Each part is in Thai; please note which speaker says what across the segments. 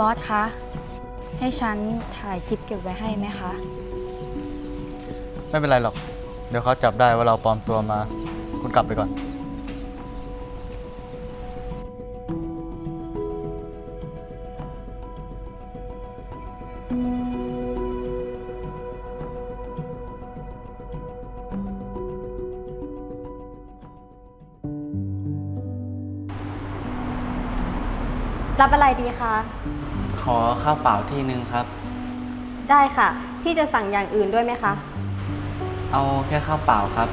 Speaker 1: บอสคะ ให้ฉันถ่ายคลิปเก็บไว้ให้ไหมคะ
Speaker 2: ไม่เป็นไรหรอก เดี๋ยวเขาจับได้ว่าเราปลอมตัวมา คุณกลับไปก่อน
Speaker 3: รับอะไรดีคะ
Speaker 4: ขอข้าวเปล่าที่นึงครับ
Speaker 3: ได้ค่ะ พี่จะสั่งอย่างอื่นด้วยไหมคะ
Speaker 4: เอาแค่ข้าวเปล่าครับ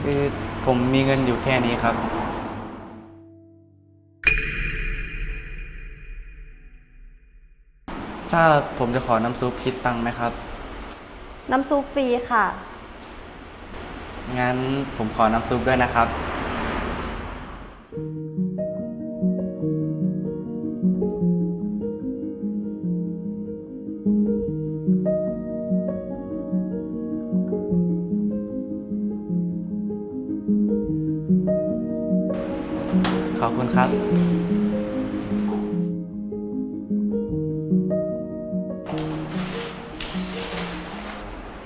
Speaker 4: คือผมมีเงินอยู่แค่นี้ครับ ถ้าผมจะขอน้ำซุปคิดตังค์ไหมครับ
Speaker 3: น้ำซุปฟรีค่ะ
Speaker 4: งั้นผมขอน้ำซุปด้วยนะครับ ขอบคุณครับ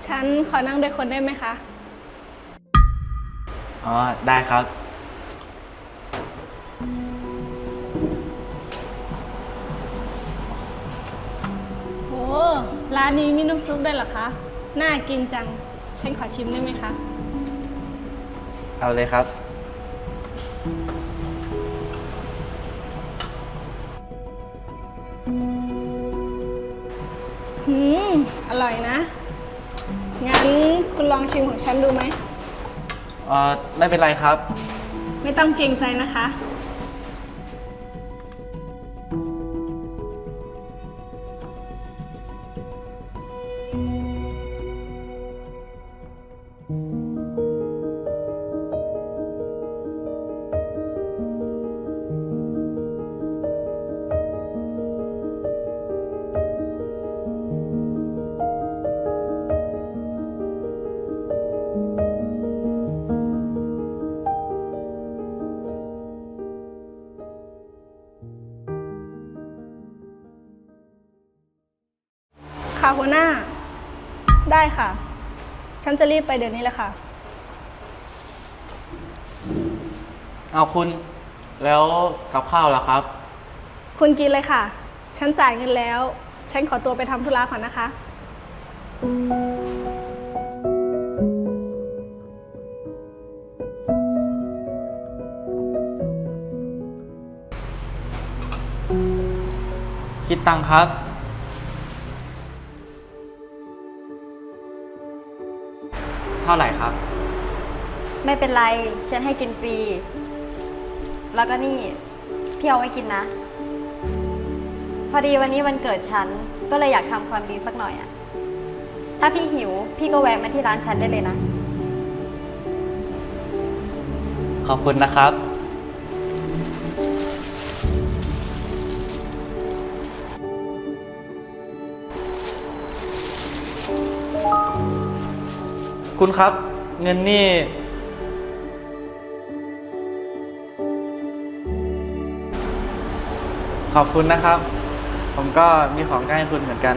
Speaker 5: ฉันขอนั่งด้วยคนได้ไหมคะ
Speaker 4: อ๋อ ได้ครับ
Speaker 5: โห ร้านนี้มีน้ำซุปด้วยเหรอคะ น่ากินจัง ฉันขอชิมได้ไหมคะ
Speaker 4: เอาเลยครับ
Speaker 5: หืม อร่อยนะ งั้นคุณลองชิมของฉันดูไหม
Speaker 4: เอ่อไม่เป็นไรครับ
Speaker 5: ไม่ต้องเกรงใจนะคะ ค่ะหัวหน้า ได้ค่ะ ฉันจะรีบไปเดี๋ยวนี้แหละค่ะ
Speaker 4: เอาคุณแล้วกับข้าวล่ะครับ
Speaker 5: คุณกินเลยค่ะ ฉันจ่ายเงินแล้ว ฉันขอตัวไปทำธุระก่อนนะคะ
Speaker 4: คิดตังค์ครับ เท่าไหร่ครับ
Speaker 3: ไม่เป็นไร ฉันให้กินฟรี แล้วก็นี่ พี่เอาไว้กินนะ พอดีวันนี้วันเกิดฉัน ก็เลยอยากทำความดีสักหน่อยอะถ้าพี่หิว พี่ก็แวะมาที่ร้านฉันได้เลยนะ
Speaker 4: ขอบคุณนะครับ คุณครับ เงินนี่ ขอบคุณนะครับ ผมก็มีของจะให้คุณเหมือนกัน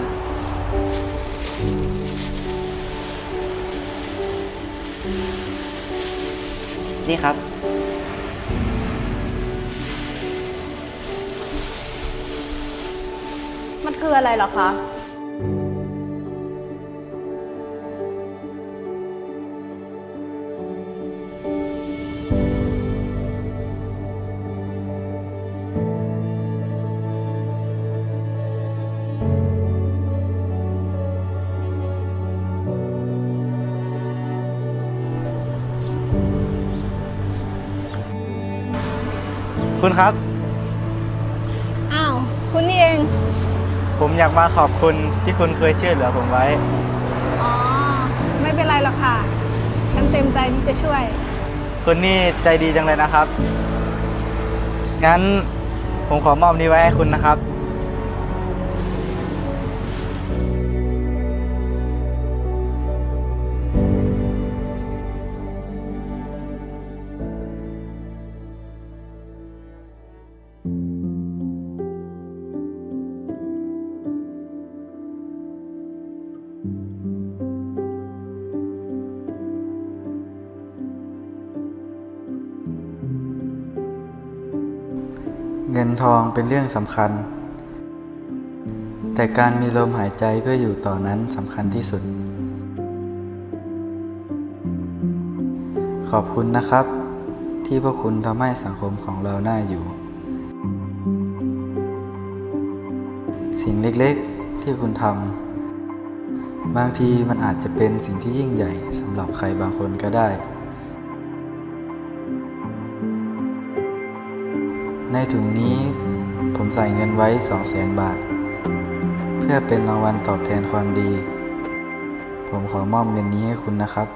Speaker 4: นี่ครับ
Speaker 3: มันคืออะไรเหรอคะ
Speaker 4: คุณครับ
Speaker 5: อ้าว คุณนี่เอง
Speaker 4: ผมอยากมาขอบคุณที่คุณเคยช่วยเหลือผมไว้
Speaker 5: อ๋อ ไม่เป็นไรหรอกค่ะ ฉันเต็มใจที่จะช่วย
Speaker 4: คุณนี่ใจดีจังเลยนะครับ งั้นผมขอมอบนี้ไว้ให้คุณนะครับ
Speaker 2: เงินทองเป็นเรื่องสำคัญ แต่การมีลมหายใจเพื่ออยู่ต่อนั้นสำคัญที่สุด ขอบคุณนะครับ ที่พวกคุณทำให้สังคมของเราน่าอยู่ สิ่งเล็กๆที่คุณทำบางทีมันอาจจะเป็นสิ่งที่ยิ่งใหญ่สำหรับใครบางคนก็ได้ ในถุงนี้ผมใส่เงินไว้สองแสนบาท เพื่อเป็นรางวัลตอบแทนความดี ผมขอมอบเงินนี้ให้คุณนะครับ